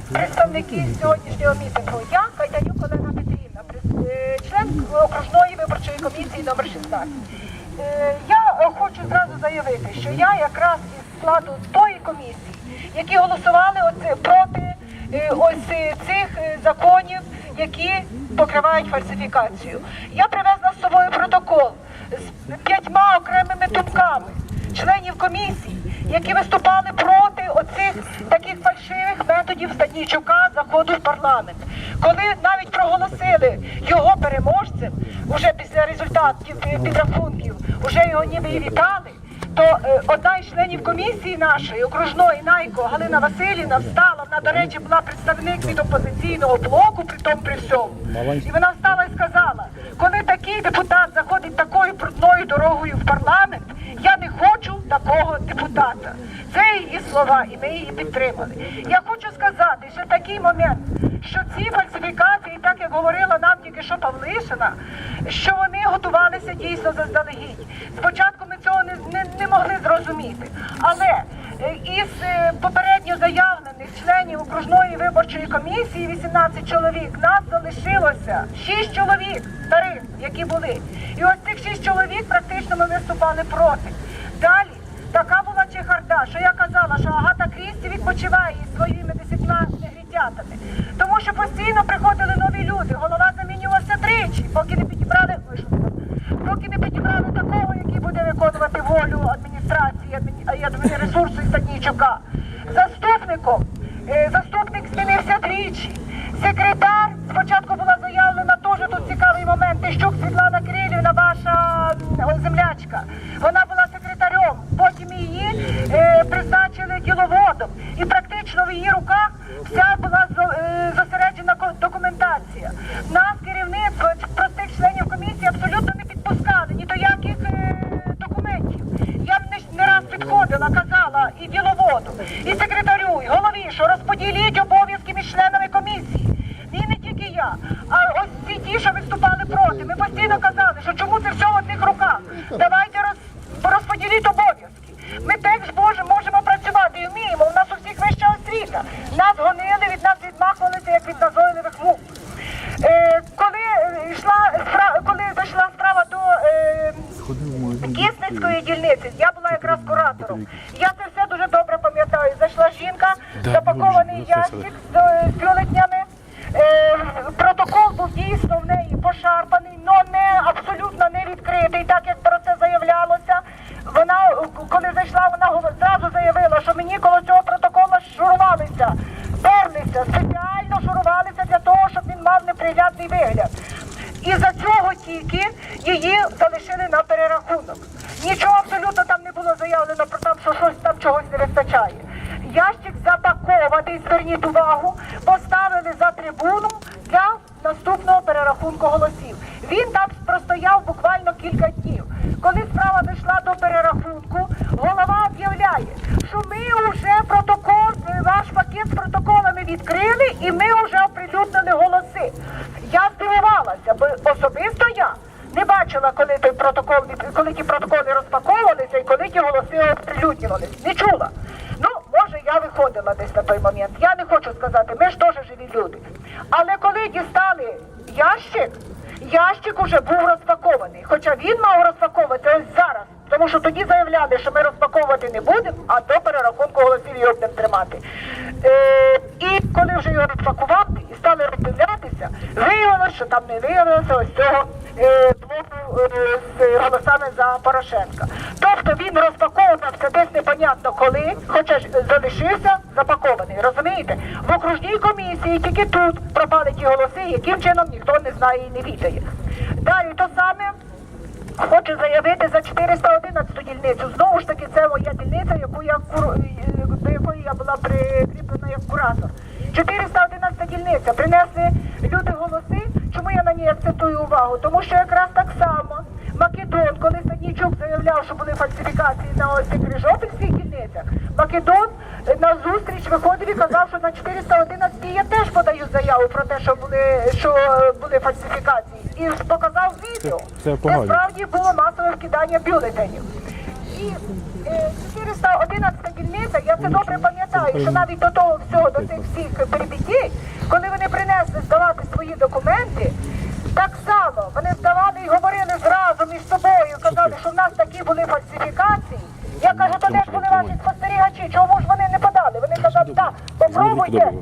представники сьогоднішнього мітингу. Я Кайданюк Олена Петрівна, е, член окружної виборчої комісії номер 16. Е, Я е, хочу зразу заявити, що я якраз із складу тої комісії, які голосували проти ось цих законів, які покривають фальсифікацію. Я привезла з собою протокол з п'ятьма окремими думками членів комісії, які виступали проти оцих таких фальшивих методів Стаднійчука заходу в парламент. Коли навіть проголосили його переможцем, уже після результатів підрахунків, вже його ніби і вітали. То е, одна із членів комісії нашої окружної Найко Галина Васильівна встала. Вона, до речі, була представник від опозиційного блоку, при тому при всьому. І вона встала і сказала: коли такий депутат заходить такою брудною дорогою в парламент, такого депутата. Це її слова, і ми її підтримали. Я хочу сказати, що такий момент, що ці фальсифікації, так як говорила нам тільки що Павлишина, що вони готувалися дійсно заздалегідь. Спочатку ми цього не, не, не могли зрозуміти. Але е, із е, попередньо заявлених членів окружної виборчої комісії, 18 чоловік, нас залишилося 6 чоловік старих, які були. І ось цих 6 чоловік практично ми виступали проти. Далі така була чехарда, що я казала, що Агата Крісті відпочиває із своїми десятьма негрітятами. Тому що постійно приходили нові люди, голова замінювався тричі, поки не підібрали поки не підібрали такого, який буде виконувати волю адміністрації адміні- і адмінресурсу і Заступником е, заступник змінився тричі. Секретар спочатку була заявлена теж тут цікавий момент. Тищук Світлана Кирилівна, ваша землячка. Вона була секретарем. Потім її е, призначили діловодом. І практично в її руках вся була е, зосереджена документація. Нас керівництво простих членів комісії абсолютно не підпускали ні до яких е, документів. Я б не раз підходила, казала і діловоду, і секретарю, і голові, що розподіліть обов'язки між членами комісії. І не тільки я, а ось всі ті, що виступали проти. Ми постійно казали, що чому це все в одних руках. Давайте роз, розподіліть обов'язки. Ми теж боже, можемо працювати і вміємо. У нас у всіх вища освіта. Нас гонили, від нас відмахувалися, як від назойливих мух. Е, коли е, коли дійшла справа до е, Кисницької дільниці, я була якраз куратором. Я це все дуже добре пам'ятаю. Зайшла жінка, запакований ящик з, е, з бюлетнями. Е, протокол був дійсно в неї пошарпаний, але не абсолютно не відкритий, так як про це заявлялося. Вона, е, коли зайшла, вона гов- зразу заявила, що мені коло цього протоколу шурувалися, перлися, спеціально шурувалися для того, щоб він мав неприглядний вигляд. І за цього тільки її залишили на перерахунок. Нічого абсолютно там не було заявлено про там, що щось там чогось не вистачає. Ящик запакований, зверніть увагу, поставили за трибуну для наступного перерахунку голосів. Він там простояв буквально кілька днів. Коли справа дійшла до перерахунку, голова об'являє, що ми вже протокол, ваш пакет з протоколами відкрили і ми вже оприлюднили голоси. Я здивувалася, бо особисто я не бачила, коли той протокол коли ті протоколи розпаковувалися і коли ті голоси оприлюднювалися. Не чула. Ну, може, я виходила десь на той момент. Я не хочу сказати, ми ж теж живі люди. Але коли дістали ящик, ящик уже був розпакований. Хоча він мав розпаковувати ось зараз. Тому що тоді заявляли, що ми розпаковувати не будемо, а до перерахунку голосів його будемо тримати. Е, і коли вже його розпакували і стали роздивлятися, виявилося, що там не виявилося ось цього е, з голосами за Порошенка. Тобто він розпаковувався десь непонятно коли, хоча ж залишився запакований. Розумієте? В окружній комісії тільки тут пропали ті голоси, яким чином ніхто не знає і не відає. Далі то саме. Хочу заявити за 411 дільницю. Знову ж таки, це моя дільниця, яку я куру- е, до якої я була прикріплена як куратор. 411 дільниця. Принесли люди голоси. Чому я на ній акцентую увагу? Тому що якраз так само Македон, коли Саднічук заявляв, що були фальсифікації на ось цих рижопільських дільницях, Македон на зустріч виходив і казав, що на 411 я теж подаю заяву про те, що були що були фальсифікації, і показав відео. Це, це де справді було масове вкидання бюлетенів. І е, 411 дільниця, я це добре пам'ятаю, що навіть до того всього, до цих всіх перебіг. каже, то де ж були ваші спостерігачі? Чому ж вони не подали? Вони казали, так, попробуйте.